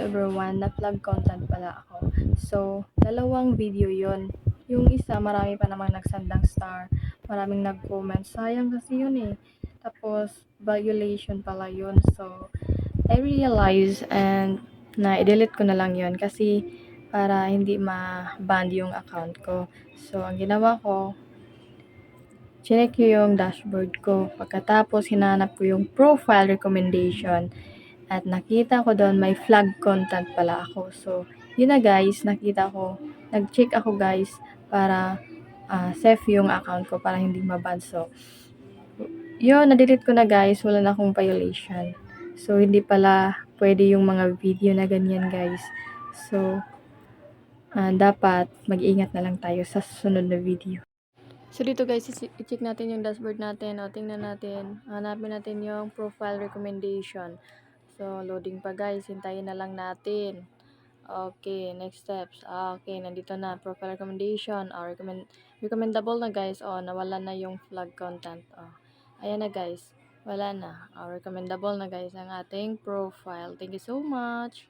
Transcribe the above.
everyone, na vlog content pala ako. So, dalawang video yon Yung isa, marami pa namang nagsandang star. Maraming nag-comment. Sayang kasi yun eh. Tapos, violation pala yun. So, I realize and na i-delete ko na lang yun kasi para hindi ma-ban yung account ko. So, ang ginawa ko, chinek ko yung dashboard ko. Pagkatapos, hinanap ko yung profile recommendation. At nakita ko doon may flag content pala ako. So, yun na guys, nakita ko, nag-check ako guys para ah, safe yung account ko para hindi maban. So, yun, na-delete ko na guys. Wala na akong violation. So, hindi pala pwede yung mga video na ganyan guys. So, ah, dapat mag-ingat na lang tayo sa susunod na video. So, dito guys, i-check natin yung dashboard natin. O, tingnan natin. Hanapin natin yung profile recommendation. So, loading pa guys. Hintayin na lang natin. Okay, next steps. Okay, nandito na. Profile recommendation. Ah, recommend, recommendable na guys. Oh, nawala na yung flag content. Oh, ayan na guys. Wala na. Ah, recommendable na guys ang ating profile. Thank you so much.